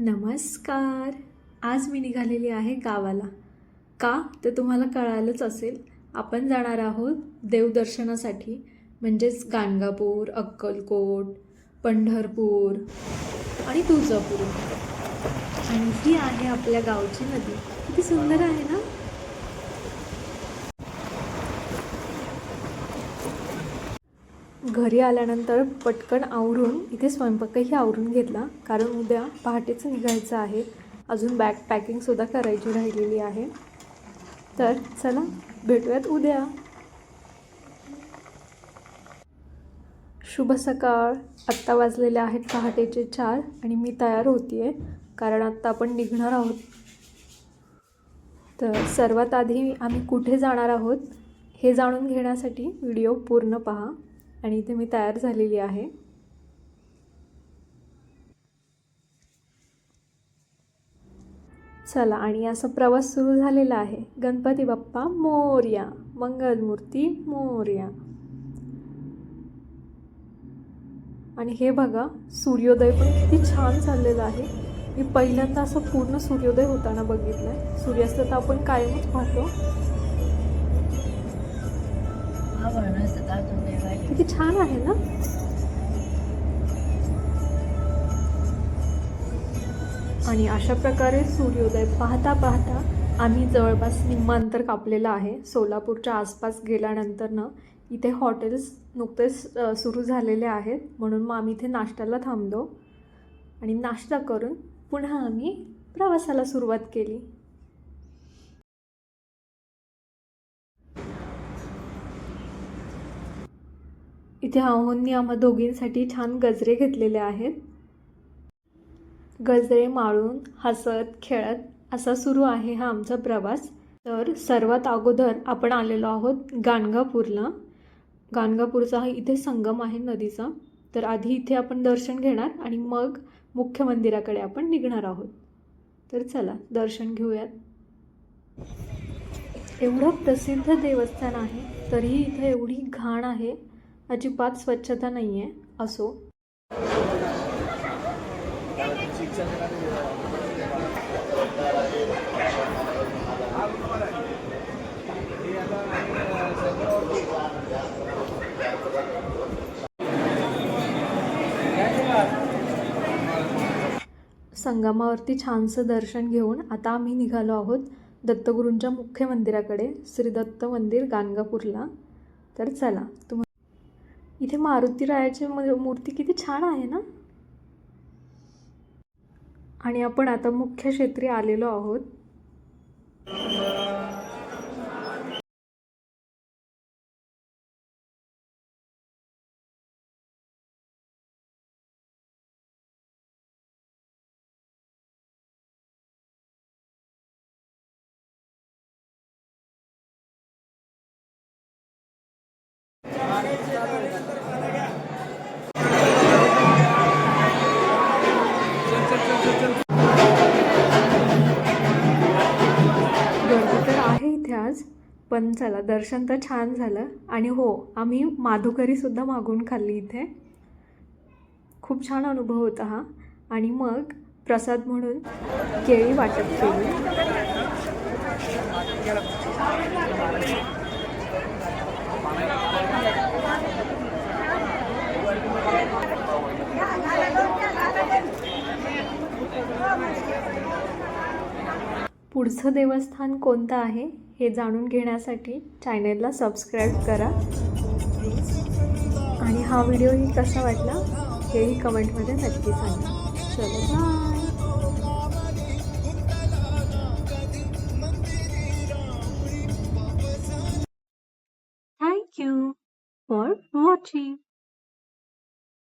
नमस्कार. आज मी निघालेली आहे गावाला. का? तर तुम्हाला कळालंच असेल. आपण जाणार आहोत देवदर्शनासाठी म्हणजेच गाणगापूर अक्कलकोट पंढरपूर आणि तुळजापूर. आणि ही आहे आपल्या गावची नदी. किती सुंदर आहे ना? घरी आल्यानंतर पटकन आवरून इथे स्वयंपाकही आवरून घेतला. कारण उद्या पहाटेच निघायचं आहे. अजून बॅग पॅकिंगसुद्धा करायची राहिलेली आहे. तर चला भेटूयात उद्या. शुभ सकाळ. आत्ता वाजलेले आहेत पहाटेचे चार आणि मी तयार होती आहे कारण आत्ता आपण निघणार आहोत. तर सर्वात आधी आम्ही कुठे जाणार आहोत हे जाणून घेण्यासाठी व्हिडिओ पूर्ण पहा. आणि इथे मी तयार झालेली आहे. चला आणि असा प्रवास सुरू झालेला आहे. गणपती बाप्पा मोर्या मंगलमूर्ती मोर्या. आणि हे बघा सूर्योदय पण किती छान चाललेला आहे. मी पहिल्यांदा असं पूर्ण सूर्योदय होताना बघितलं आहे सूर्यास्त तर आपण कायमच पाहतो. किती छान आहे ना? आणि अशा प्रकारे सूर्योदय पाहता पाहता आम्ही जवळपास निम्मांतर कापलेलं आहे. सोलापूरच्या आसपास गेल्यानंतर ना इथे हॉटेल्स नुकतेच सुरू झालेले आहेत. म्हणून मग आम्ही इथे नाश्त्याला थांबलो. आणि नाश्ता करून पुन्हा आम्ही प्रवासाला सुरुवात केली. इथे आहोंनी आम्हा दोघींसाठी छान गजरे घेतलेले आहेत. गजरे माळून हसत खेळत असा सुरू आहे हा आमचा प्रवास. तर सर्वात अगोदर आपण आलेलो आहोत गाणगापूरला. गाणगापूरचा हा इथे संगम आहे नदीचा. तर आधी इथे आपण दर्शन घेणार आणि मग मुख्य मंदिराकडे आपण निघणार आहोत. तर चला दर्शन घेऊयात. एवढं प्रसिद्ध देवस्थान आहे तरीही इथे एवढी घाण आहे. अजिबात स्वच्छता नाही आहे असो. संगमावरती छानसं दर्शन घेऊन आता आम्ही निघालो आहोत दत्तगुरूंच्या मुख्य मंदिराकडे श्री दत्त मंदिर गाणगापूरला. तर चला तुम्हाला इथे मारुती रायाची म- मूर्ती किती छान आहे ना? आणि आपण आता मुख्य क्षेत्री आलेलो आहोत. आज पण चला दर्शन तर छान झालं. आणि हो आम्ही माधुकरीसुद्धा मागून खाल्ली इथे. खूप छान अनुभव होता हा. आणि मग प्रसाद म्हणून केळी वाटप केली. पुढचं देवस्थान कोणतं आहे हे जाणून घेण्यासाठी चॅनेलला सबस्क्राईब करा. आणि हा व्हिडिओही कसा वाटला हेही कमेंटमध्ये नक्की सांगा. चलो bye thank you for watching